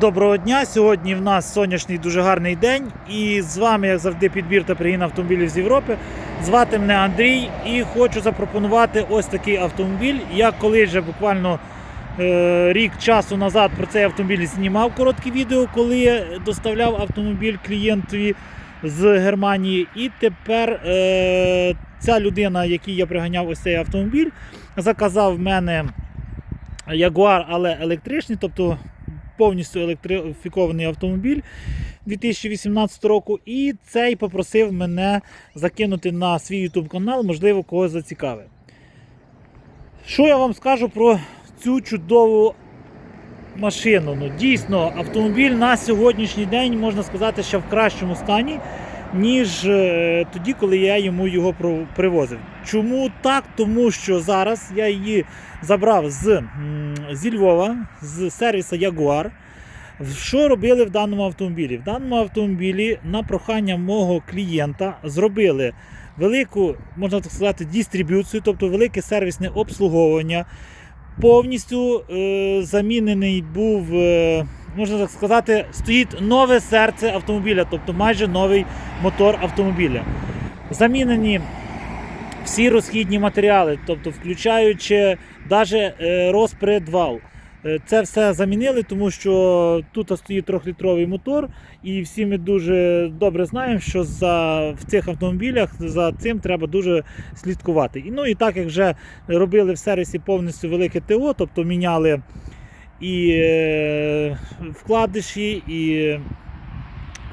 доброго дня. Сьогодні в нас сонячний дуже гарний день. І з вами, як завжди, підбір та пригін автомобілів з Європи. Звати мене Андрій і хочу запропонувати ось такий автомобіль. Я колись вже буквально е, рік часу назад про цей автомобіль знімав коротке відео, коли я доставляв автомобіль клієнтові з Германії. І тепер е, ця людина, якій я приганяв ось цей автомобіль, заказав в мене. Ягуар, але електричний, тобто повністю електрифікований автомобіль 2018 року. І цей попросив мене закинути на свій YouTube канал, можливо, когось зацікавить. Що я вам скажу про цю чудову машину? Ну, дійсно, автомобіль на сьогоднішній день можна сказати, що в кращому стані. Ніж е, тоді, коли я йому його привозив. Чому так? Тому що зараз я її забрав з, зі Львова, з сервісу Jaguar. Що робили в даному автомобілі? В даному автомобілі на прохання мого клієнта зробили велику, можна так сказати, дистриб'юцію, тобто велике сервісне обслуговування. Повністю е, замінений був, е, можна так сказати, стоїть нове серце автомобіля, тобто майже новий мотор автомобіля. Замінені всі розхідні матеріали, тобто включаючи навіть розпредвал. Е, Це все замінили, тому що тут стоїть трьохлітровий мотор, і всі ми дуже добре знаємо, що за, в цих автомобілях за цим треба дуже слідкувати. І, ну і так як вже робили в сервісі повністю велике ТО, тобто міняли і е, вкладиші, і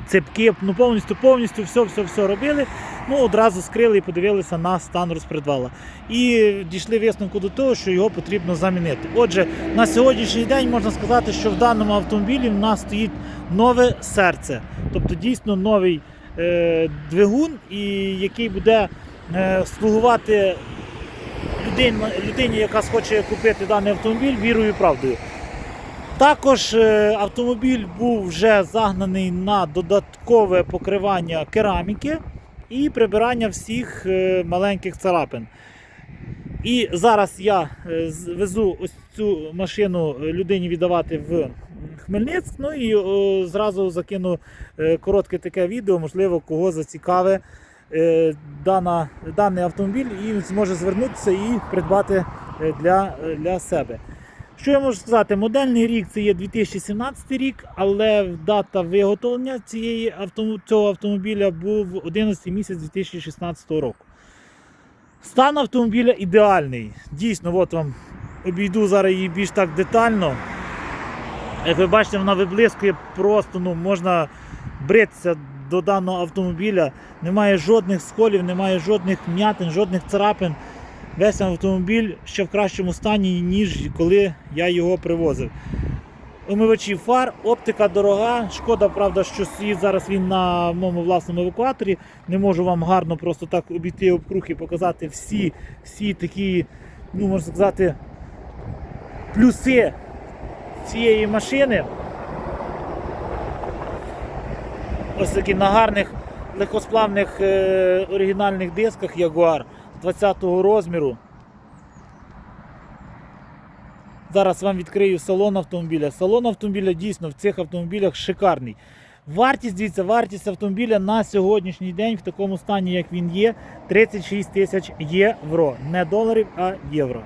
цепки, ну повністю, повністю все, все, все робили. Ну, одразу скрили і подивилися на стан розпредвала. І дійшли висновку до того, що його потрібно замінити. Отже, на сьогоднішній день можна сказати, що в даному автомобілі в нас стоїть нове серце, тобто дійсно новий е, двигун, і який буде е, слугувати людині, людині, яка схоче купити даний автомобіль, вірою і правдою. Також е, автомобіль був вже загнаний на додаткове покривання кераміки і прибирання всіх е, маленьких царапин. І зараз я е, везу ось цю машину людині віддавати в Хмельницьк. Ну і зразу закину коротке таке відео, можливо, кого зацікавить е, дана, даний автомобіль і зможе звернутися і придбати для, для себе. Що я можу сказати? Модельний рік це є 2017 рік, але дата виготовлення цієї автому- цього автомобіля був 11 місяць 2016 року. Стан автомобіля ідеальний. Дійсно, от вам обійду зараз її більш так детально. Як ви бачите, вона виблискує просто, ну, можна бритися до даного автомобіля. Немає жодних сколів, немає жодних м'ятин, жодних царапин. Весь автомобіль ще в кращому стані, ніж коли я його привозив. Умивачі фар, оптика дорога. Шкода, правда, що зараз він на моєму власному евакуаторі. Не можу вам гарно просто так обійти обкруг і показати всі, всі такі, ну можна сказати, плюси цієї машини. Ось такі на гарних легкосплавних е, оригінальних дисках Jaguar 20-го розміру. Зараз вам відкрию салон автомобіля. Салон автомобіля дійсно в цих автомобілях шикарний. Вартість, дивіться, вартість автомобіля на сьогоднішній день в такому стані, як він є, 36 тисяч євро. Не доларів, а євро.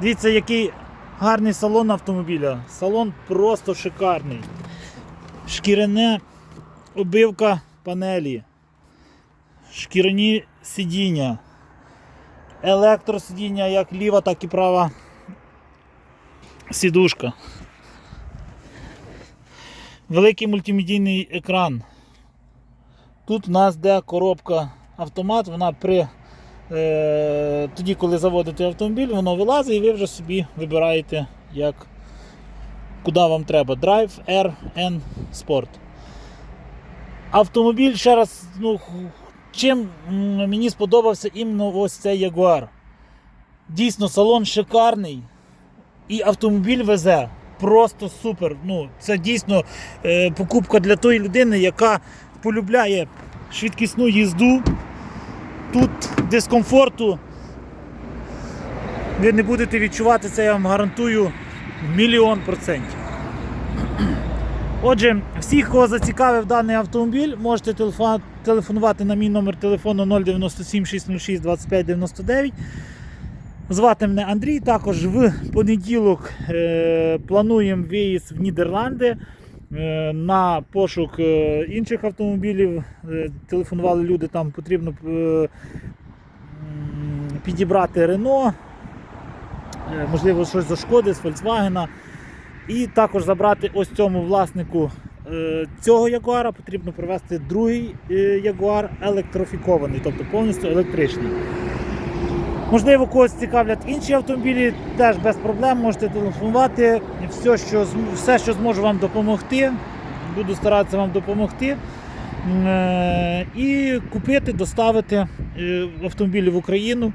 Дивіться, який гарний салон автомобіля. Салон просто шикарний. Шкіряне обивка панелі, шкіряні сидіння, електросидіння як ліва, так і права сідушка. Великий мультимедійний екран. Тут у нас де коробка автомат, вона при е, тоді, коли заводите автомобіль, воно вилазить і ви вже собі вибираєте, як, куди вам треба. Drive, R, N, Sport. Автомобіль ще раз, ну, чим мені сподобався іменно ось цей Jaguar. Дійсно, салон шикарний. І автомобіль везе. Просто супер. Ну, це дійсно е, покупка для тої людини, яка полюбляє швидкісну їзду. Тут дискомфорту ви не будете відчувати це, я вам гарантую мільйон процентів. Отже, всіх, кого зацікавив даний автомобіль, можете телефонувати на мій номер телефону 097 606 25 99. Звати мене Андрій. Також в понеділок е, плануємо виїзд в Нідерланди е, на пошук е, інших автомобілів. Телефонували люди, там потрібно підібрати Рено, можливо, щось за шкоди з Volkswagen. І також забрати ось цьому власнику е, цього Ягуара потрібно привезти другий е, Ягуар електрифікований, тобто повністю електричний. Можливо, когось цікавлять інші автомобілі, теж без проблем можете телефонувати. Все, що, все, що зможу вам допомогти, буду старатися вам допомогти. Е, І купити, доставити автомобілі в Україну.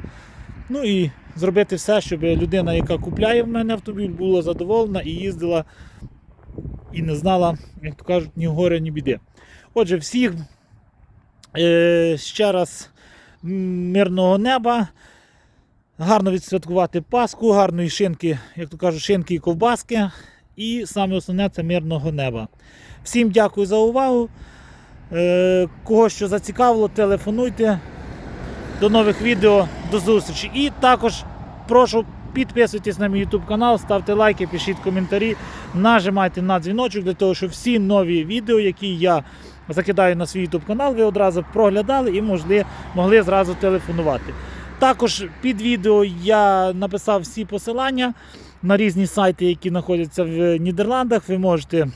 Ну і зробити все, щоб людина, яка купляє в мене автомобіль, була задоволена і їздила і не знала, як то кажуть, ні горя, ні біди. Отже, всіх е, ще раз мирного неба. Гарно відсвяткувати Пасху, гарної шинки, як то кажуть, шинки і ковбаски. І саме основне це мирного неба. Всім дякую за увагу. Е, Кого що зацікавило, телефонуйте. До нових відео, до зустрічі. І також прошу підписуйтесь на мій YouTube канал, ставте лайки, пишіть коментарі, нажимайте на дзвіночок для того, щоб всі нові відео, які я закидаю на свій YouTube канал, ви одразу проглядали і могли, могли зразу телефонувати. Також під відео я написав всі посилання на різні сайти, які знаходяться в Нідерландах. Ви можете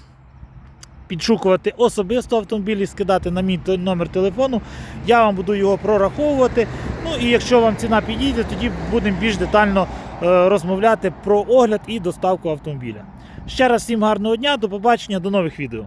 підшукувати особисто автомобіль і скидати на мій номер телефону. Я вам буду його прораховувати. Ну і якщо вам ціна підійде, тоді будемо більш детально е, розмовляти про огляд і доставку автомобіля. Ще раз всім гарного дня, до побачення, до нових відео.